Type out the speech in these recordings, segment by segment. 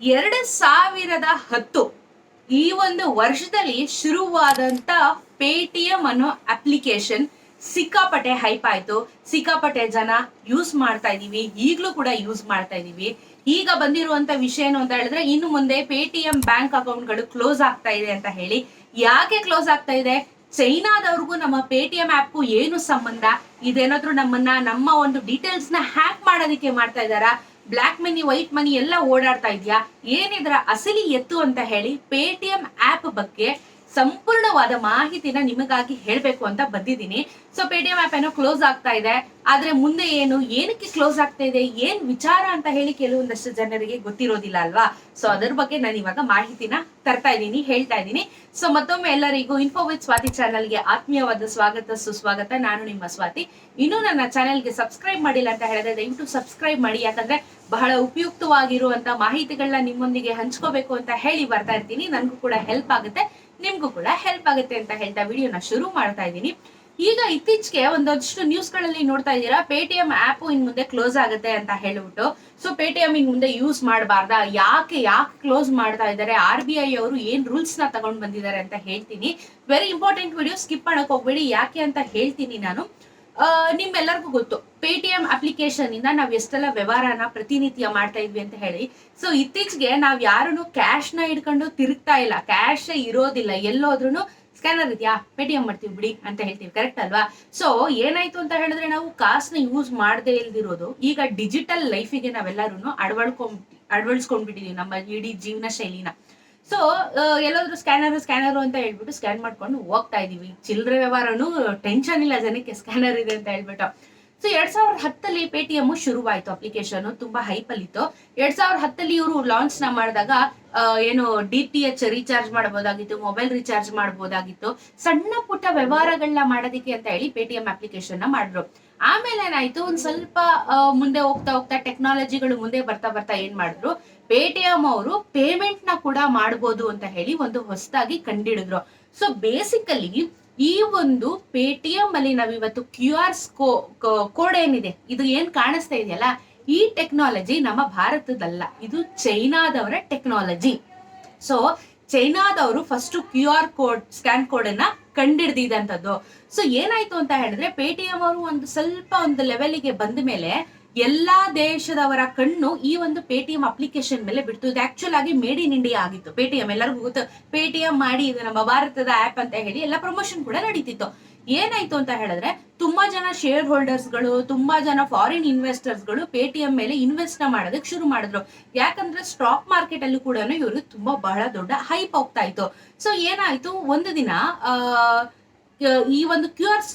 ಎರಡು ಸಾವಿರದ ಹತ್ತು ಈ ಒಂದು ವರ್ಷದಲ್ಲಿ ಶುರುವಾದಂತ ಪೇಟಿಎಂ ಅನ್ನೋ ಅಪ್ಲಿಕೇಶನ್ ಸಿಕ್ಕಾಪಟ್ಟೆ ಹೈಪ್ ಆಯ್ತು. ಸಿಕ್ಕಾಪಟ್ಟೆ ಜನ ಯೂಸ್ ಮಾಡ್ತಾ ಇದೀವಿ ಈಗಲೂ ಕೂಡ ಯೂಸ್ ಮಾಡ್ತಾ ಇದೀವಿ ಈಗ ಬಂದಿರುವಂತ ವಿಷಯ ಏನು ಅಂತ ಹೇಳಿದ್ರೆ, ಇನ್ನು ಮುಂದೆ ಪೇಟಿಎಂ ಬ್ಯಾಂಕ್ ಅಕೌಂಟ್ಗಳು ಕ್ಲೋಸ್ ಆಗ್ತಾ ಇದೆ ಅಂತ ಹೇಳಿ. ಯಾಕೆ ಕ್ಲೋಸ್ ಆಗ್ತಾ ಇದೆ? ಚೈನಾದವ್ರಿಗೂ ನಮ್ಮ ಪೇಟಿಎಂ ಆ್ಯಪ್ಗೂ ಏನು ಸಂಬಂಧ? ಇದೇನಾದ್ರೂ ನಮ್ಮನ್ನ, ನಮ್ಮ ಒಂದು ಡೀಟೇಲ್ಸ್ನ ಹ್ಯಾಕ್ ಮಾಡೋದಕ್ಕೆ ಮಾಡ್ತಾ ಇದಾರಾ ಬ್ಲಾಕ್ ಮನಿ ವೈಟ್ ಮನಿ ಎಲ್ಲ ಓಡಾಡ್ತಾ ಇದೆಯಾ? ಏನಿದ್ರ ಅಸಲಿ ಎತ್ತು ಅಂತ ಹೇಳಿ ಪೇಟಿಎಂ ಆಪ್ ಬಗ್ಗೆ ಸಂಪೂರ್ಣವಾದ ಮಾಹಿತಿನ ನಿಮಗಾಗಿ ಹೇಳ್ಬೇಕು ಅಂತ ಬಂದಿದ್ದೀನಿ. ಸೊ ಪೇಟಿಎಂ ಆಪ್ ಏನೋ ಕ್ಲೋಸ್ ಆಗ್ತಾ ಇದೆ. ಆದ್ರೆ ಮುಂದೆ ಏನು, ಏನಕ್ಕೆ ಕ್ಲೋಸ್ ಆಗ್ತಾ ಇದೆ, ಏನ್ ವಿಚಾರ ಅಂತ ಹೇಳಿ ಕೆಲವೊಂದಷ್ಟು ಜನರಿಗೆ ಗೊತ್ತಿರೋದಿಲ್ಲ ಅಲ್ವಾ? ಸೊ ಅದ್ರ ಬಗ್ಗೆ ನಾನು ಇವಾಗ ಮಾಹಿತಿನ ತರ್ತಾ ಇದ್ದೀನಿ, ಹೇಳ್ತಾ ಇದ್ದೀನಿ. ಸೊ ಮತ್ತೊಮ್ಮೆ ಎಲ್ಲರಿಗೂ ಇನ್ಫೋ ವಿತ್ ಸ್ವಾತಿ ಚಾನಲ್ಗೆ ಆತ್ಮೀಯವಾದ ಸ್ವಾಗತ, ಸುಸ್ವಾಗತ. ನಾನು ನಿಮ್ಮ ಸ್ವಾತಿ. ಇನ್ನು ನನ್ನ ಚಾನೆಲ್ಗೆ ಸಬ್ಸ್ಕ್ರೈಬ್ ಮಾಡಿಲ್ಲ ಅಂತ ಹೇಳಿದ್ರೆ ದಯವಿಟ್ಟು ಸಬ್ಸ್ಕ್ರೈಬ್ ಮಾಡಿ. ಯಾಕಂದ್ರೆ ಬಹಳ ಉಪಯುಕ್ತವಾಗಿರುವಂತ ಮಾಹಿತಿಗಳನ್ನ ನಿಮ್ಮೊಂದಿಗೆ ಹಂಚ್ಕೋಬೇಕು ಅಂತ ಹೇಳಿ ಬರ್ತಾ ಇರ್ತೀನಿ. ನನಗೂ ಕೂಡ ಹೆಲ್ಪ್ ಆಗುತ್ತೆ. ನಿಮ್ಗೂ ಕೂಡ ಹೆಲ್ಪ್ ಆಗುತ್ತೆ ಅಂತ ಹೇಳ್ತಾ ವಿಡಿಯೋನ ಶುರು ಮಾಡ್ತಾ ಇದ್ದೀನಿ. ಈಗ ಇತ್ತೀಚೆಗೆ ಒಂದಷ್ಟು ನ್ಯೂಸ್ಗಳಲ್ಲಿ ನೋಡ್ತಾ ಇದ್ದೀರಾ ಪೇಟಿಎಂ ಆಪ್ ಇನ್ ಮುಂದೆ ಕ್ಲೋಸ್ ಆಗುತ್ತೆ ಅಂತ ಹೇಳ್ಬಿಟ್ಟು ಸೊ ಪೇಟಿಎಂ ಇನ್ ಮುಂದೆ ಯೂಸ್ ಮಾಡಬಾರ್ದಾ? ಯಾಕೆ ಯಾಕೆ ಕ್ಲೋಸ್ ಮಾಡ್ತಾ ಇದ್ದಾರೆ? ಆರ್ ಬಿ ಐ ಅವರು ಏನ್ ರೂಲ್ಸ್ನ ತಗೊಂಡ್ ಬಂದಿದ್ದಾರೆ ಅಂತ ಹೇಳ್ತೀನಿ. ವೆರಿ ಇಂಪಾರ್ಟೆಂಟ್ ವಿಡಿಯೋ ಸ್ಕಿಪ್ ಮಾಡಕ್ ಹೋಗ್ಬೇಡಿ. ಯಾಕೆ ಅಂತ ಹೇಳ್ತೀನಿ ನಾನು. ನಿಮ್ಮೆಲ್ಲರಿಗೂ ಗೊತ್ತು. ಪೇಟಿಎಂ ಅಪ್ಲಿಕೇಶನ್ ಇಂದ ನಾವ್ ಎಷ್ಟೆಲ್ಲ ವ್ಯವಹಾರನ ಪ್ರತಿನಿತ್ಯ ಮಾಡ್ತಾ ಇದ್ವಿ ಅಂತ ಹೇಳಿ. ಸೊ ಇತ್ತೀಚೆಗೆ ನಾವ್ ಯಾರನ್ನು ಕ್ಯಾಶ್ನ ಹಿಡ್ಕೊಂಡು ತಿರುಗ್ತಾ ಇಲ್ಲ. ಕ್ಯಾಶ್ ಇರೋದಿಲ್ಲ. ಎಲ್ಲೋದ್ರೂ ಸ್ಕ್ಯಾನರ್ ಇದೆಯಾ? ಪೇಟಿಎಂ ಮಾಡ್ತೀವಿ ಬಿಡಿ ಅಂತ ಹೇಳ್ತೀವಿ. ಕರೆಕ್ಟ್ ಅಲ್ವಾ? ಸೊ ಏನಾಯ್ತು ಅಂತ ಹೇಳಿದ್ರೆ ನಾವು ಕಾಸ್ನ ಯೂಸ್ ಮಾಡದೇ ಇಲ್ದಿರೋದು. ಈಗ ಡಿಜಿಟಲ್ ಲೈಫಿಗೆ ನಾವೆಲ್ಲರೂ ಅಳವಡ್ಕೊಂಡ್ ಅಳವಡಿಸ್ಕೊಂಡ್ಬಿಟ್ಟಿದೀವಿ ನಮ್ಮ ಇಡೀ ಜೀವನ ಶೈಲಿನ. ಸೊ ಎಲ್ಲಾದ್ರೂ ಸ್ಕ್ಯಾನರ್ ಸ್ಕ್ಯಾನರ್ ಅಂತ ಹೇಳ್ಬಿಟ್ಟು ಸ್ಕ್ಯಾನ್ ಮಾಡ್ಕೊಂಡು ಹೋಗ್ತಾ ಇದೀವಿ. ಚಿಲ್ಲರೆ ವ್ಯವಹಾರನು ಟೆನ್ಷನ್ ಇಲ್ಲ ಜನಕ್ಕೆ ಸ್ಕ್ಯಾನರ್ ಇದೆ ಅಂತ ಹೇಳ್ಬಿಟ್ಟು. ಸೊ ಎರಡ್ ಸಾವಿರದ ಹತ್ತಲ್ಲಿ ಪೇಟಿಎಂ ಶುರುವಾಯ್ತು ಅಪ್ಲಿಕೇಶನ್ ತುಂಬಾ ಹೈಪ್ ಅಲ್ಲಿತ್ತು ಎರಡ್ ಸಾವಿರದ ಹತ್ತಲ್ಲಿ ಇವರು ಲಾಂಚ್ನ ಮಾಡಿದಾಗ ಏನು ಡಿ ಟಿ ಎಚ್ ರೀಚಾರ್ಜ್ ಮಾಡಬಹುದಾಗಿತ್ತು ಮೊಬೈಲ್ ರೀಚಾರ್ಜ್ ಮಾಡಬಹುದಾಗಿತ್ತು ಸಣ್ಣ ಪುಟ್ಟ ವ್ಯವಹಾರಗಳನ್ನ ಮಾಡೋದಕ್ಕೆ ಅಂತ ಹೇಳಿ ಪೇಟಿಎಂ ಅಪ್ಲಿಕೇಶನ್ನ ಮಾಡಿದ್ರು ಆಮೇಲೆ ಏನಾಯ್ತು? ಒಂದ್ ಸ್ವಲ್ಪ ಮುಂದೆ ಹೋಗ್ತಾ ಹೋಗ್ತಾ ಟೆಕ್ನಾಲಜಿಗಳು ಮುಂದೆ ಬರ್ತಾ ಬರ್ತಾ ಏನ್ ಮಾಡಿದ್ರು ಪೇಟಿಎಂ ಅವರು ಪೇಮೆಂಟ್ನ ಕೂಡ ಮಾಡಬಹುದು ಅಂತ ಹೇಳಿ ಒಂದು ಹೊಸದಾಗಿ ಕಂಡಿಡಿದ್ರು. ಸೊ ಬೇಸಿಕಲಿ ಈ ಒಂದು ಪೇಟಿಎಂ ಅಲ್ಲಿ ನಾವಿವತ್ತು ಕ್ಯೂ ಆರ್ ಕೋಡ್ ಏನಿದೆ, ಇದು ಏನ್ ಕಾಣಿಸ್ತಾ ಇದೆಯಲ್ಲ, ಈ ಟೆಕ್ನಾಲಜಿ ನಮ್ಮ ಭಾರತದಲ್ಲ, ಇದು ಚೈನಾದವರ technology so ಚೈನಾದವರು first Q R code scan code ಅನ್ನ ಕಂಡಿಡ್ದಿದಂತದ್ದು ಸೊ ಏನಾಯ್ತು ಅಂತ ಹೇಳಿದ್ರೆ, ಪೇಟಿಎಂ ಅವರು ಒಂದು ಸ್ವಲ್ಪ ಒಂದು ಲೆವೆಲ್ಗೆ ಬಂದ ಮೇಲೆ ಎಲ್ಲಾ ದೇಶದವರ ಕಣ್ಣು ಈ ಒಂದು ಪೇಟಿಎಂ ಅಪ್ಲಿಕೇಶನ್ ಮೇಲೆ ಬಿಡ್ತು ಇದು ಆಕ್ಚುಲ್ ಆಗಿ ಮೇಡ್ ಇನ್ ಇಂಡಿಯಾ ಆಗಿತ್ತು. ಪೇಟಿಎಂ ಎಲ್ಲರಿಗೂ ಗೊತ್ತು. ಪೇಟಿಎಂ ಮಾಡಿ ಇದು ನಮ್ಮ ಭಾರತದ ಆಪ್ ಅಂತ ಹೇಳಿ ಎಲ್ಲ ಪ್ರಮೋಷನ್ ಕೂಡ ನಡೀತಿತ್ತು. ಏನಾಯ್ತು ಅಂತ ಹೇಳಿದ್ರೆ, ತುಂಬಾ ಜನ ಶೇರ್ ಹೋಲ್ಡರ್ಸ್ಗಳು, ತುಂಬಾ ಜನ ಫಾರಿನ್ ಇನ್ವೆಸ್ಟರ್ಸ್ಗಳು ಪೇಟಿಎಂ ಮೇಲೆ ಇನ್ವೆಸ್ಟ್ ಮಾಡೋದಕ್ಕೆ ಶುರು ಮಾಡಿದ್ರು. ಯಾಕಂದ್ರೆ ಸ್ಟಾಕ್ ಮಾರ್ಕೆಟ್ ಅಲ್ಲಿ ಕೂಡ ಇವರು ತುಂಬಾ ಬಹಳ ದೊಡ್ಡ ಹೈಪ್ ಹೋಗ್ತಾ ಇತ್ತು. ಸೊ ಏನಾಯ್ತು? ಒಂದು ದಿನ ಈ ಒಂದು ಕ್ಯೂ ಆರ್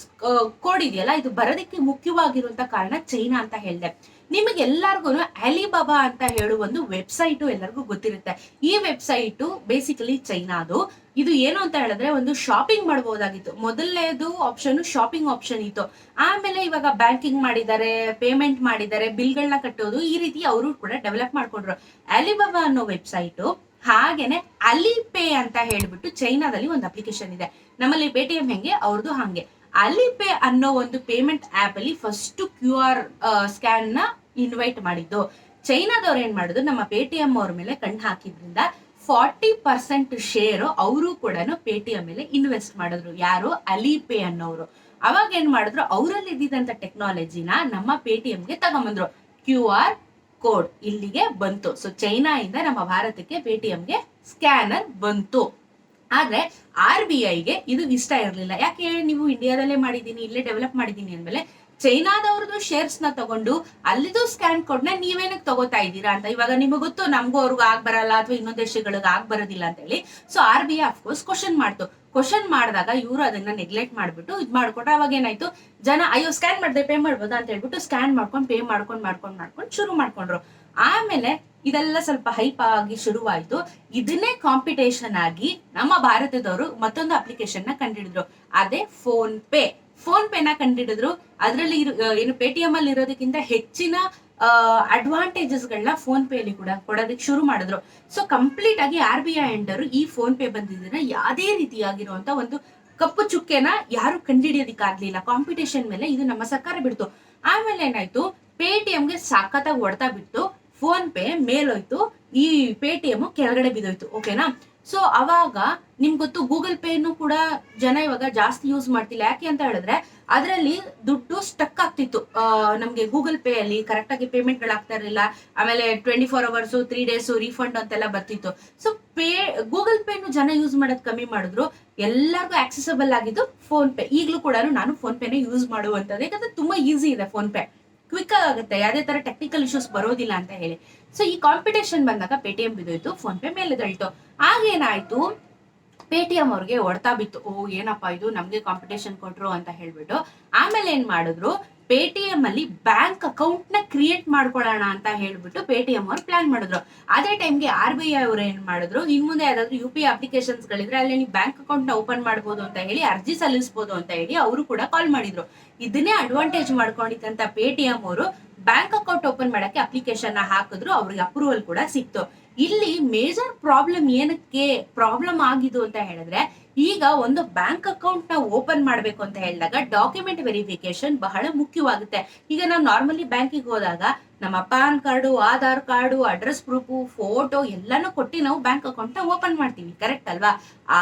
ಕೋಡ್ ಇದೆಯಲ್ಲ, ಇದು ಬರೋದಕ್ಕೆ ಮುಖ್ಯವಾಗಿರುವಂತ ಕಾರಣ ಚೈನಾ ಅಂತ ಹೇಳಿದೆ. ನಿಮಗೆ ಎಲ್ಲರಿಗೂ ಅಲಿಬಾಬಾ ಅಂತ ಹೇಳುವ ಒಂದು ವೆಬ್ಸೈಟ್ ಎಲ್ಲರಿಗೂ ಗೊತ್ತಿರುತ್ತೆ. ಈ ವೆಬ್ಸೈಟ್ ಬೇಸಿಕಲಿ ಚೈನಾದು. ಇದು ಏನು ಅಂತ ಹೇಳಿದ್ರೆ ಒಂದು ಶಾಪಿಂಗ್ ಮಾಡಬಹುದಾಗಿತ್ತು ಮೊದಲನೇದು ಆಪ್ಷನ್ ಶಾಪಿಂಗ್ ಆಪ್ಷನ್ ಇತ್ತು. ಆಮೇಲೆ ಇವಾಗ ಬ್ಯಾಂಕಿಂಗ್ ಮಾಡಿದ್ದಾರೆ, ಪೇಮೆಂಟ್ ಮಾಡಿದ್ದಾರೆ ಬಿಲ್ಗಳನ್ನ ಕಟ್ಟೋದು, ಈ ರೀತಿ ಅವರು ಕೂಡ ಡೆವಲಪ್ ಮಾಡ್ಕೊಂಡ್ರು. ಅಲಿಬಾಬಾ ಅನ್ನೋ ವೆಬ್ಸೈಟ್ ಹಾಗೇನೆ ಅಲಿಪೇ ಅಂತ ಹೇಳ್ಬಿಟ್ಟು ಚೈನಾದಲ್ಲಿ ಒಂದು ಅಪ್ಲಿಕೇಶನ್ ಇದೆ. ನಮ್ಮಲ್ಲಿ ಪೇಟಿಎಂ ಹೆಂಗೆ? ಅವ್ರದ್ದು ಹಂಗೆ. ಅಲಿಪೇ ಅನ್ನೋ ಒಂದು ಪೇಮೆಂಟ್ ಆಪ್ ಅಲ್ಲಿ ಫಸ್ಟ್ ಕ್ಯೂ ಆರ್ ಸ್ಕ್ಯಾನ್ನ ಇನ್ವೈಟ್ ಮಾಡಿದ್ದು. ಚೈನಾದವ್ರು ಏನ್ ಮಾಡಿದ್ರು? ನಮ್ಮ ಪೇಟಿಎಂ ಅವ್ರ ಮೇಲೆ ಕಣ್ಣು ಹಾಕಿದ್ರಿಂದ ಫಾರ್ಟಿ ಪರ್ಸೆಂಟ್ ಶೇರ್ ಅವರು ಕೂಡ ಪೇಟಿಎಂ ಮೇಲೆ ಇನ್ವೆಸ್ಟ್ ಮಾಡಿದ್ರು. ಯಾರು? ಅಲಿಪೇ ಅನ್ನೋರು ಅವಾಗ ಏನ್ ಮಾಡಿದ್ರು? ಅವರಲ್ಲಿ ಇದ್ದಿದ್ದಂತ ಟೆಕ್ನಾಲಜಿನ ನಮ್ಮ ಪೇಟಿಎಂಗೆ ತಗೊಂಬಂದ್ರು. ಕ್ಯೂ ಆರ್ ಕೋಡ್ ಇಲ್ಲಿಗೆ ಬಂತು. ಸೊ ಚೈನಾ ಇಂದ ನಮ್ಮ ಭಾರತಕ್ಕೆ ಪೇಟಿಎಂಗೆ ಸ್ಕ್ಯಾನರ್ ಬಂತು. ಆದ್ರೆ ಆರ್ ಬಿ ಐಗೆ ಇದು ಇಷ್ಟ ಇರಲಿಲ್ಲ. ಯಾಕೆ ನೀವು ಇಂಡಿಯಾದಲ್ಲೇ ಮಾಡಿದೀನಿ, ಇಲ್ಲೇ ಡೆವಲಪ್ ಮಾಡಿದೀನಿ ಅಂದ್ಮೇಲೆ ಚೈನಾದವ್ರದ್ದು ಶೇರ್ಸ್ನ ತಗೊಂಡು ಅಲ್ಲಿದು ಸ್ಕ್ಯಾನ್ ಕೋಡ್ನ ನೀವೇನಕ್ಕೆ ತಗೋತಾ ಇದ್ದೀರಾ ಅಂತ ಇವಾಗ ನಿಮಗೆ ಗೊತ್ತು, ನಮಗೂ ಅವ್ರಿಗೂ ಆಗ್ ಬರಲ್ಲ ಅಥವಾ ಇನ್ನೊಂದು ದೇಶಗಳಿಗೆ ಆಗ್ ಬರೋದಿಲ್ಲ ಅಂತ ಹೇಳಿ. So R B I of course question ಮಾಡ್ತು. ಕ್ವಶನ್ ಮಾಡಿದಾಗ ಇವರು ಅದನ್ನ ನೆಗ್ಲೆಕ್ಟ್ ಮಾಡ್ಬಿಟ್ಟು ಇದ್ ಮಾಡ್ಕೊಟ್ರೆ ಅವಾಗ ಏನಾಯ್ತು? ಜನ, ಅಯ್ಯೋ ಸ್ಕ್ಯಾನ್ ಮಾಡಿದೆ ಪೇ ಮಾಡ್ಬೋದಾ? ಅಂತ ಹೇಳ್ಬಿಟ್ಟು ಸ್ಕ್ಯಾನ್ ಮಾಡ್ಕೊಂಡು ಪೇ ಮಾಡ್ಕೊಂಡು ಮಾಡ್ಕೊಂಡು ಮಾಡ್ಕೊಂಡು ಶುರು ಮಾಡ್ಕೊಂಡ್ರು. ಆಮೇಲೆ ಇದೆಲ್ಲ ಸ್ವಲ್ಪ ಹೈಪ್ ಆಗಿ ಶುರುವಾಯ್ತು. ಇದನ್ನೇ ಕಾಂಪಿಟೇಷನ್ ಆಗಿ ನಮ್ಮ ಭಾರತದವರು ಮತ್ತೊಂದು ಅಪ್ಲಿಕೇಶನ್ನ ಕಂಡಿಡಿದ್ರು. ಅದೇ ಫೋನ್ ಪೇ ಫೋನ್ ಪೇನ ಕಂಡಿಡಿದ್ರು. ಅದರಲ್ಲಿ ಏನು ಪೇಟಿಎಂ ಅಲ್ಲಿ ಇರೋದಕ್ಕಿಂತ ಹೆಚ್ಚಿನ ಅಡ್ವಾಂಟೇಜಸ್ ಗಳನ್ನ ಫೋನ್ ಪೇ ಅಲ್ಲಿ ಕೂಡ ಕೊಡೋದಕ್ಕೆ ಶುರು ಮಾಡಿದ್ರು. ಸೊ ಕಂಪ್ಲೀಟ್ ಆಗಿ ಆರ್ ಬಿ ಐ ಅಂಡರು ಈ ಫೋನ್ ಪೇ ಬಂದಿದ್ದನ್ನ ಯಾವುದೇ ರೀತಿಯಾಗಿರುವಂತ ಒಂದು ಕಪ್ಪು ಚುಕ್ಕೆನ ಯಾರು ಕಂಡಿಡಿಯೋದಕ್ಕಾಗ್ಲಿಲ್ಲ ಕಾಂಪಿಟೇಷನ್ ಮೇಲೆ ಇದು ನಮ್ಮ ಸರ್ಕಾರ ಬಿಡ್ತು. ಆಮೇಲೆ ಏನಾಯ್ತು? ಪೇಟಿಎಂಗೆ ಸಾಕತ್ತಾಗಿ ಹೊಡ್ತಾ ಬಿಟ್ಟು ಫೋನ್ ಪೇ ಮೇಲೋಯ್ತು ಈ ಪೇಟಿಎಂ ಕೆಳಗಡೆ ಬಿದ್ದೋಯ್ತು. ಓಕೆನಾ ಸೊ ಅವಾಗ ನಿಮ್ಗೆ ಗೊತ್ತು ಗೂಗಲ್ ಪೇನು ಕೂಡ ಜನ ಇವಾಗ ಜಾಸ್ತಿ ಯೂಸ್ ಮಾಡ್ತಿಲ್ಲ. ಯಾಕೆ ಅಂತ ಹೇಳಿದ್ರೆ, ಅದರಲ್ಲಿ ದುಡ್ಡು ಸ್ಟಕ್ ಆಗ್ತಿತ್ತು. ನಮಗೆ ಗೂಗಲ್ ಪೇ ಅಲ್ಲಿ ಕರೆಕ್ಟಾಗಿ ಆಗಿ ಪೇಮೆಂಟ್ ಗಳಾಗ್ತಾ ಇರಲಿಲ್ಲ. ಆಮೇಲೆ twenty four hours three days refund ಅಂತೆಲ್ಲ ಬರ್ತಿತ್ತು. ಸೊ ಪೇ ಗೂಗಲ್ ಪೇನು ಜನ ಯೂಸ್ ಮಾಡೋದು ಕಮ್ಮಿ ಮಾಡಿದ್ರು. ಎಲ್ಲರಿಗೂ ಆಕ್ಸೆಸಬಲ್ ಆಗಿದ್ದು ಫೋನ್ ಪೇ ಈಗಲೂ ಕೂಡ ನಾನು ಫೋನ್ ಪೇನೇ ಯೂಸ್ ಮಾಡುವಂಥದ್ದು. ಯಾಕಂದ್ರೆ ತುಂಬಾ ಈಸಿ ಇದೆ ಫೋನ್ ಪೇ ಕ್ವಿಕ್ ಆಗುತ್ತೆ. ಯಾವುದೇ ತರ ಟೆಕ್ನಿಕಲ್ ಇಶ್ಯೂಸ್ ಬರೋದಿಲ್ಲ ಅಂತ ಹೇಳಿ. ಸೊ ಈ ಕಾಂಪಿಟೇಷನ್ ಬಂದಾಗ ಪೇಟಿಎಂ ಬಿದ್ದೋಯ್ತು ಫೋನ್ ಪೇ ಮೇಲೆ ದಳ್ತು ಆಗೇನಾಯ್ತು ಪೇಟಿಎಂ ಅವ್ರಿಗೆ ಹೊಡ್ತಾ ಬಿತ್ತು. ಓ, ಏನಪ್ಪಾ ಇದು? ನಮ್ಗೆ ಕಾಂಪಿಟೇಷನ್ ಕೊಟ್ರು ಅಂತ ಹೇಳ್ಬಿಟ್ಟು. ಆಮೇಲೆ ಏನ್ ಮಾಡಿದ್ರು? ಪೇಟಿಎಂ ಅಲ್ಲಿ ಬ್ಯಾಂಕ್ ಅಕೌಂಟ್ನ ಕ್ರಿಯೇಟ್ ಮಾಡ್ಕೊಳ್ಳೋಣ ಅಂತ ಹೇಳ್ಬಿಟ್ಟು ಪೇಟಿಎಂ ಅವ್ರು ಪ್ಲಾನ್ ಮಾಡಿದ್ರು. ಅದೇ ಟೈಮ್ಗೆ ಆರ್ ಬಿ ಐ ಅವರು ಏನ್ ಮಾಡಿದ್ರು? ಇನ್ ಮುಂದೆ ಯಾವ್ದಾದ್ರು ಯು ಪಿ ಐ ಅಪ್ಲಿಕೇಶನ್ಸ್ ಗಳಿದ್ರೆ ಅಲ್ಲಿ ನೀವು ಬ್ಯಾಂಕ್ ಅಕೌಂಟ್ನ ಓಪನ್ ಮಾಡಬಹುದು ಅಂತ ಹೇಳಿ, ಅರ್ಜಿ ಸಲ್ಲಿಸಬಹುದು ಅಂತ ಹೇಳಿ ಅವರು ಕೂಡ ಕಾಲ್ ಮಾಡಿದ್ರು. ಇದನ್ನೇ ಅಡ್ವಾಂಟೇಜ್ ಮಾಡ್ಕೊಂಡಿದ್ದಂತ ಪೇಟಿಎಂ ಅವರು ಬ್ಯಾಂಕ್ ಅಕೌಂಟ್ ಓಪನ್ ಮಾಡಕ್ಕೆ ಅಪ್ಲಿಕೇಶನ್ನ ಹಾಕಿದ್ರು, ಅವ್ರಿಗೆ ಅಪ್ರೂವಲ್ ಕೂಡ ಸಿಕ್ತು. ಇಲ್ಲಿ ಮೇಜರ್ ಪ್ರಾಬ್ಲಮ್ ಏನಕ್ಕೆ ಪ್ರಾಬ್ಲಮ್ ಆಗಿದ್ದು ಅಂತ ಹೇಳಿದ್ರೆ ಈಗ ಒಂದು ಬ್ಯಾಂಕ್ ಅಕೌಂಟ್ನ ಓಪನ್ ಮಾಡಬೇಕು ಅಂತ ಹೇಳಿದಾಗ ಡಾಕ್ಯುಮೆಂಟ್ ವೆರಿಫಿಕೇಶನ್ ಬಹಳ ಮುಖ್ಯವಾಗುತ್ತೆ. ಈಗ ನಾವು ನಾರ್ಮಲಿ ಬ್ಯಾಂಕಿಗೆ ಹೋದಾಗ ನಮ್ಮ PAN card, Aadhaar card, address proof, photo ಎಲ್ಲಾನು ಕೊಟ್ಟು ನಾವು ಬ್ಯಾಂಕ್ ಅಕೌಂಟ್ನ ಓಪನ್ ಮಾಡ್ತೀವಿ. ಕರೆಕ್ಟ್ ಅಲ್ವಾ?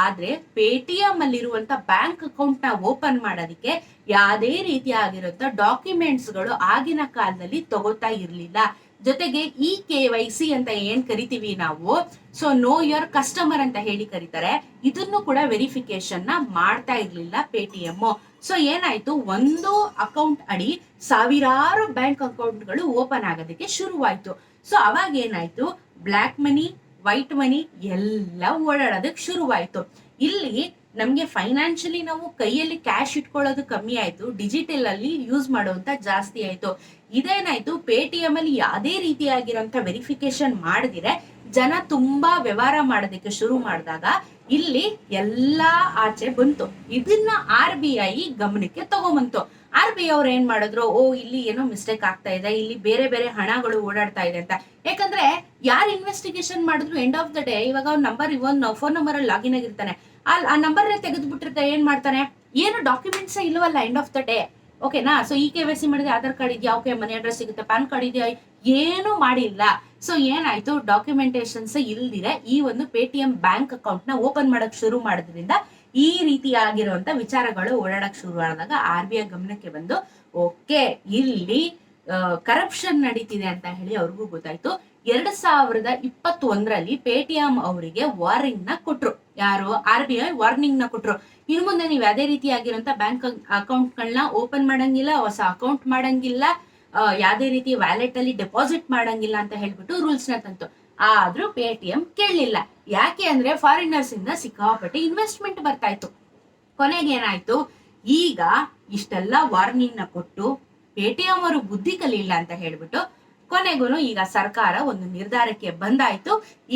ಆದ್ರೆ ಪೇಟಿಎಂ ಅಲ್ಲಿರುವಂತ ಬ್ಯಾಂಕ್ ಅಕೌಂಟ್ನ ಓಪನ್ ಮಾಡೋದಕ್ಕೆ ಯಾವುದೇ ರೀತಿಯಾಗಿರುವಂತ ಡಾಕ್ಯುಮೆಂಟ್ಸ್ಗಳು ಆಗಿನ ಕಾಲದಲ್ಲಿ ತಗೋತಾ ಇರ್ಲಿಲ್ಲ. ಜೊತೆಗೆ ಇ ಕೆ ವೈ ಸಿ ಅಂತ ಏನ್ ಕರಿತೀವಿ ನಾವು? ಸೊ ನೋ ಯೋರ್ ಕಸ್ಟಮರ್ ಅಂತ ಹೇಳಿ ಕರೀತಾರೆ. ಇದನ್ನು ಕೂಡ ವೆರಿಫಿಕೇಶನ್ನ ಮಾಡ್ತಾ ಇರ್ಲಿಲ್ಲ ಪೇಟಿಎಂ ಸೊ ಏನಾಯ್ತು? ಒಂದು ಅಕೌಂಟ್ ಅಡಿ ಸಾವಿರಾರು ಬ್ಯಾಂಕ್ ಅಕೌಂಟ್ಗಳು ಓಪನ್ ಆಗೋದಕ್ಕೆ ಶುರುವಾಯ್ತು. ಸೊ ಅವಾಗ ಏನಾಯ್ತು? ಬ್ಲ್ಯಾಕ್ ಮನಿ ವೈಟ್ ಮನಿ ಎಲ್ಲ ಓಡಾಡೋದಕ್ಕೆ ಶುರುವಾಯ್ತು. ಇಲ್ಲಿ ನಮ್ಗೆ ಫೈನಾನ್ಷಿಯಲಿ ನಾವು ಕೈಯಲ್ಲಿ ಕ್ಯಾಶ್ ಇಟ್ಕೊಳ್ಳೋದು ಕಮ್ಮಿ ಆಯ್ತು ಡಿಜಿಟಲ್ ಅಲ್ಲಿ ಯೂಸ್ ಮಾಡುವಂತ ಜಾಸ್ತಿ ಆಯ್ತು. ಇದೇನಾಯ್ತು ಪೇಟಿಎಂ ಅಲ್ಲಿ ಯಾವುದೇ ರೀತಿಯಾಗಿರೋಂಥ ವೆರಿಫಿಕೇಶನ್ ಮಾಡಿದ್ರೆ, ಜನ ತುಂಬಾ ವ್ಯವಹಾರ ಮಾಡೋದಕ್ಕೆ ಶುರು ಮಾಡಿದಾಗ ಇಲ್ಲಿ ಎಲ್ಲಾ ಆಚೆ ಬಂತು. ಇದನ್ನ ಆರ್ ಬಿ ಐ ಗಮನಕ್ಕೆ ತಗೊಂಬಂತು. ಆರ್ ಬಿ ಐ ಅವ್ರು ಏನ್ ಮಾಡಿದ್ರು, ಓ, ಇಲ್ಲಿ ಏನೋ ಮಿಸ್ಟೇಕ್ ಆಗ್ತಾ ಇದೆ, ಇಲ್ಲಿ ಬೇರೆ ಬೇರೆ ಹಣಗಳು ಓಡಾಡ್ತಾ ಇದೆ ಅಂತ. ಯಾಕಂದ್ರೆ ಯಾರು ಇನ್ವೆಸ್ಟಿಗೇಷನ್ ಮಾಡಿದ್ರು ಎಂಡ್ ಆಫ್ ದ ಡೇ ಇವಾಗ ಅವ್ರ ನಂಬರ್ ಒಂದು ಫೋನ್ ನಂಬರ್ ಅಲ್ಲಿ ಲಾಗಿನ್ ಆಗಿರ್ತಾನೆ. ಅಲ್ಲಿ ಆ ನಂಬರ್ ತೆಗೆದು ಬಿಟ್ಟಿರ್ತಾರೆ ಏನ್ ಮಾಡ್ತಾರೆ? ಏನು ಡಾಕ್ಯುಮೆಂಟ್ಸ್ ಇಲ್ವಲ್ಲ ಎಂಡ್ ಆಫ್ ದ ಡೇ ಓಕೆನಾ ಸೊ ಈ ಕೆ ವೈ ಸಿ ಮಾಡಿದ್ರೆ ಆಧಾರ್ ಕಾರ್ಡ್ ಇದೆಯಾ? ಓಕೆ ಮನೆ ಅಡ್ರೆಸ್ ಸಿಗುತ್ತೆ ಪ್ಯಾನ್ ಕಾರ್ಡ್ ಇದೆಯಾ? ಏನು ಮಾಡಿಲ್ಲ. ಸೊ ಏನಾಯ್ತು? ಡಾಕ್ಯುಮೆಂಟೇಶನ್ಸ್ ಇಲ್ದಿರೆ, ಈ ಒಂದು ಪೇಟಿಎಂ ಬ್ಯಾಂಕ್ ಅಕೌಂಟ್ನ ಓಪನ್ ಮಾಡಕ್ ಶುರು ಮಾಡೋದ್ರಿಂದ, ಈ ರೀತಿಯಾಗಿರುವಂತ ವಿಚಾರಗಳು ಓಡಾಡಕ್ ಶುರು ಆದಾಗ ಆರ್ ಬಿ ಐ ಗಮನಕ್ಕೆ ಬಂದು ಓಕೆ ಇಲ್ಲಿ ಕರಪ್ಷನ್ ನಡೀತಿದೆ ಅಂತ ಹೇಳಿ ಅವ್ರಿಗೂ ಗೊತ್ತಾಯ್ತು. ಎರಡ್ ಸಾವಿರದ ಇಪ್ಪತ್ತೊಂದರಲ್ಲಿ ಪೇಟಿಎಂ ಅವರಿಗೆ ವಾರ್ನಿಂಗ್ನ ಕೊಟ್ರು. ಯಾರು? ಆರ್ ಬಿ ಐ ವಾರ್ನಿಂಗ್ನ ಕೊಟ್ರು. ಇನ್ನು ಮುಂದೆ ನೀವು ಯಾವುದೇ ರೀತಿಯಾಗಿರುವಂತ ಬ್ಯಾಂಕ್ ಅಕೌಂಟ್ ಗಳನ್ನ ಓಪನ್ ಮಾಡಂಗಿಲ್ಲ, ಹೊಸ ಅಕೌಂಟ್ ಮಾಡಂಗಿಲ್ಲ ಯಾವುದೇ ರೀತಿ ವ್ಯಾಲೆಟ್ ಅಲ್ಲಿ ಡೆಪಾಸಿಟ್ ಮಾಡಂಗಿಲ್ಲ ಅಂತ ಹೇಳ್ಬಿಟ್ಟು ರೂಲ್ಸ್ನ ತಂತು. ಆದ್ರೂ ಪೇಟಿಎಂ ಕೇಳಲಿಲ್ಲ. ಯಾಕೆ ಅಂದ್ರೆ ಫಾರಿನರ್ಸ್ ಇಂದ ಸಿಕ್ಕಾಪಟ್ಟೆ ಇನ್ವೆಸ್ಟ್ಮೆಂಟ್ ಬರ್ತಾ ಇತ್ತು. ಕೊನೆಗೆ ಏನಾಯ್ತು? ಈಗ ಇಷ್ಟೆಲ್ಲ ವಾರ್ನಿಂಗ್ನ ಕೊಟ್ಟು ಪೇಟಿಎಂ ಅವರು ಬುದ್ಧಿ ಕಲಿಯಿಲ್ಲ ಅಂತ ಹೇಳ್ಬಿಟ್ಟು ಕೊನೆಗೂ ಈಗ ಸರ್ಕಾರ ಒಂದು ನಿರ್ಧಾರಕ್ಕೆ ಬಂದಾಯ್ತು.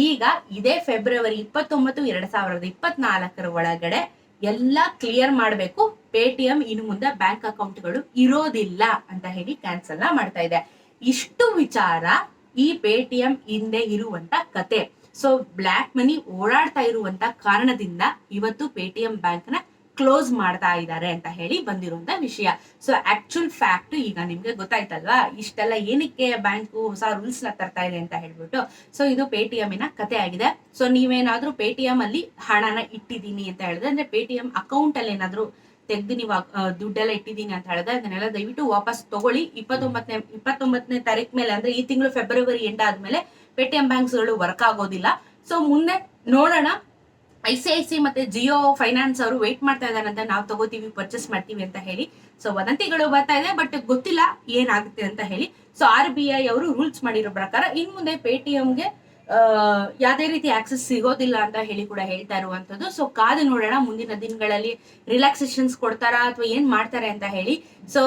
ಈಗ ಇದೇ ಫೆಬ್ರವರಿ ಇಪ್ಪತ್ತೊಂಬತ್ತು, ಎರಡ್ ಸಾವಿರದ ಇಪ್ಪತ್ನಾಲ್ಕರ ಒಳಗಡೆ ಎಲ್ಲ ಕ್ಲಿಯರ್ ಮಾಡಬೇಕು. ಪೇಟಿಎಂ ಇನ್ನು ಮುಂದೆ ಬ್ಯಾಂಕ್ ಅಕೌಂಟ್ಗಳು ಇರೋದಿಲ್ಲ ಅಂತ ಹೇಳಿ ಕ್ಯಾನ್ಸಲ್ನ ಮಾಡ್ತಾ ಇದೆ. ಇಷ್ಟು ವಿಚಾರ ಈ ಪೇಟಿಎಂ ಹಿಂದೆ ಇರುವಂತ ಕತೆ. ಸೊ ಬ್ಲ್ಯಾಕ್ ಮನಿ ಓಡಾಡ್ತಾ ಇರುವಂತ ಕಾರಣದಿಂದ ಇವತ್ತು ಪೇಟಿಎಂ ಬ್ಯಾಂಕ್ನ ಕ್ಲೋಸ್ ಮಾಡ್ತಾ ಇದ್ದಾರೆ ಅಂತ ಹೇಳಿ ಬಂದಿರುವಂತ ವಿಷಯ. ಸೊ ಆಕ್ಚುಲ್ ಫ್ಯಾಕ್ಟ್ ಈಗ ನಿಮ್ಗೆ ಗೊತ್ತಾಯ್ತಲ್ವಾ? ಇಷ್ಟೆಲ್ಲ ಏನಕ್ಕೆ ಬ್ಯಾಂಕ್ ಹೊಸ ರೂಲ್ಸ್ನ ತರ್ತಾ ಇದೆ ಅಂತ ಹೇಳ್ಬಿಟ್ಟು. ಸೊ ಇದು ಪೇಟಿಎಂನ ಕತೆ ಆಗಿದೆ. ಸೊ ನೀವೇನಾದ್ರೂ ಪೇಟಿಎಂ ಅಲ್ಲಿ ಹಣನ ಇಟ್ಟಿದ್ದೀನಿ ಅಂತ ಹೇಳಿದ್ರೆ, ಅಂದ್ರೆ ಪೇಟಿಎಂ ಅಕೌಂಟ್ ಅಲ್ಲಿ ಏನಾದ್ರೂ ತೆಗ್ದು ನೀವು ದುಡ್ಡೆಲ್ಲ ಇಟ್ಟಿದ್ದೀನಿ ಅಂತ ಹೇಳಿದ್ರೆ, ಅದನ್ನೆಲ್ಲ ದಯವಿಟ್ಟು ವಾಪಸ್ ತಗೊಳ್ಳಿ. ಇಪ್ಪತ್ತೊಂಬತ್ತನೇ ಇಪ್ಪತ್ತೊಂಬತ್ತನೇ ತಾರೀಕ್ ಮೇಲೆ ಅಂದ್ರೆ ಈ ತಿಂಗಳು ಫೆಬ್ರವರಿ ಎಂಡ್ ಆದ್ಮೇಲೆ ಪೇಟಿಎಂ ಬ್ಯಾಂಕ್ಸ್ಗಳು ವರ್ಕ್ ಆಗೋದಿಲ್ಲ. ಸೊ ಮುಂದೆ ನೋಡೋಣ. ಐ ಸಿ ಐ ಸಿ ಮತ್ತೆ ಜಿಯೋ ಫೈನಾನ್ಸ್ ಅವರು ವೇಟ್ ಮಾಡ್ತಾ ಇದಾರಂತ ನಾವು ತಗೋತೀವಿ ಪರ್ಚೇಸ್ ಮಾಡ್ತೀವಿ ಅಂತ ಹೇಳಿ. ಸೊ ವದಂತಿಗಳು ಬರ್ತಾ ಇದೆ ಬಟ್ ಗೊತ್ತಿಲ್ಲ ಏನಾಗುತ್ತೆ ಅಂತ ಹೇಳಿ. ಸೊ ಆರ್ ಬಿ ಐ ಅವರು ರೂಲ್ಸ್ ಮಾಡಿರೋ ಪ್ರಕಾರ ಇನ್ ಮುಂದೆ ಪೇಟಿಎಂಗೆ ಯಾವುದೇ ರೀತಿ ಆಕ್ಸೆಸ್ ಸಿಗೋದಿಲ್ಲ ಅಂತ ಹೇಳಿ ಕೂಡ ಹೇಳ್ತಾ ಇರುವಂತದ್ದು ಸೊ ಕಾದು ನೋಡೋಣ, ಮುಂದಿನ ದಿನಗಳಲ್ಲಿ ರಿಲ್ಯಾಕ್ಸೇಷನ್ಸ್ ಕೊಡ್ತಾರಾ ಅಥವಾ ಏನ್ ಮಾಡ್ತಾರೆ ಅಂತ ಹೇಳಿ. ಸೊ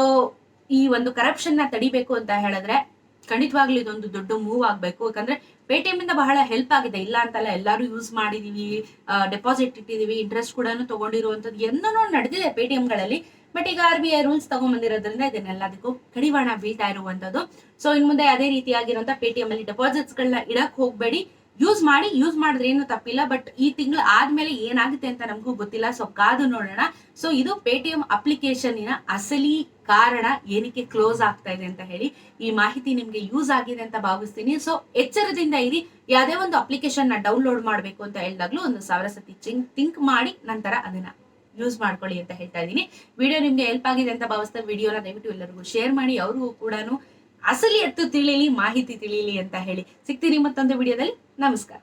ಈ ಒಂದು ಕರಪ್ಷನ್ನ ತಡಿಬೇಕು ಅಂತ ಹೇಳಿದ್ರೆ ಖಂಡಿತವಾಗ್ಲೂ ಇದೊಂದು ದೊಡ್ಡ ಮೂವ್ ಆಗ್ಬೇಕು. ಯಾಕಂದ್ರೆ ಪೇಟಿಎಂ ಇಂದ ಬಹಳ ಹೆಲ್ಪ್ ಆಗಿದೆ. ಇಲ್ಲ ಅಂತಲ್ಲ, ಎಲ್ಲರೂ ಯೂಸ್ ಮಾಡಿದೀವಿ ಡೆಪಾಸಿಟ್ ಇಟ್ಟಿದೀವಿ ಇಂಟ್ರೆಸ್ಟ್ ಕೂಡ ತಗೊಂಡಿರುವಂತದ್ದು ಎಂದೂ ನಡೆದಿದೆ ಪೇಟಿಎಂಗಳಲ್ಲಿ ಬಟ್ ಈಗ ಆರ್ ಬಿ ಐ ರೂಲ್ಸ್ ತಗೊಂಡ್ಬಂದಿರೋದ್ರಿಂದ ಇದನ್ನೆಲ್ಲದಕ್ಕೂ ಕಡಿವಾಣ ಬೀಳ್ತಾ ಇರುವಂತದ್ದು ಸೊ ಇನ್ ಮುಂದೆ ಅದೇ ರೀತಿಯಾಗಿರುವಂತ ಪೇಟಿಎಂ ಅಲ್ಲಿ ಡೆಪಾಸಿಟ್ಸ್ ಗಳನ್ನ ಇಡಕ್ ಹೋಗ್ಬೇಡಿ. ಯೂಸ್ ಮಾಡಿ ಯೂಸ್ ಮಾಡಿದ್ರೆ ಏನು ತಪ್ಪಿಲ್ಲ ಬಟ್ ಈ ತಿಂಗಳು ಆದ್ಮೇಲೆ ಏನಾಗುತ್ತೆ ಅಂತ ನಮಗೂ ಗೊತ್ತಿಲ್ಲ. ಸೊ ಕಾದು ನೋಡೋಣ. ಸೊ ಇದು ಪೇಟಿಎಂ ಅಪ್ಲಿಕೇಶನ್ನಿನ ಅಸಲಿ ಕಾರಣ ಏನಕ್ಕೆ ಕ್ಲೋಸ್ ಆಗ್ತಾ ಇದೆ ಅಂತ ಹೇಳಿ ಈ ಮಾಹಿತಿ ನಿಮ್ಗೆ ಯೂಸ್ ಆಗಿದೆ ಅಂತ ಭಾವಿಸ್ತೀನಿ. ಸೊ ಎಚ್ಚರದಿಂದ ಇರಿ. ಯಾವುದೇ ಒಂದು ಅಪ್ಲಿಕೇಶನ್ನ ಡೌನ್ಲೋಡ್ ಮಾಡಬೇಕು ಅಂತ ಹೇಳಿದಾಗ್ಲೂ ಒಂದು ಸಾವಿರ ಸತಿ ಚಿಂಕ್ ಥಿಂಕ್ ಮಾಡಿ, ನಂತರ ಅದನ್ನ ಯೂಸ್ ಮಾಡ್ಕೊಳ್ಳಿ ಅಂತ ಹೇಳ್ತಾ ಇದ್ದೀನಿ. ವಿಡಿಯೋ ನಿಮ್ಗೆ ಹೆಲ್ಪ್ ಆಗಿದೆ ಅಂತ ಭಾವಿಸ್ತಾ ವಿಡಿಯೋನ ದಯವಿಟ್ಟು ಎಲ್ಲರಿಗೂ ಶೇರ್ ಮಾಡಿ. ಅವ್ರಿಗೂ ಕೂಡ ಅಸಲಿ ಎತ್ತು ತಿಳಿಲಿ ಮಾಹಿತಿ ತಿಳಿಲಿ ಅಂತ ಹೇಳಿ ಸಿಗ್ತೀನಿ ಮತ್ತೊಂದು ವಿಡಿಯೋದಲ್ಲಿ. ನಮಸ್ಕಾರ.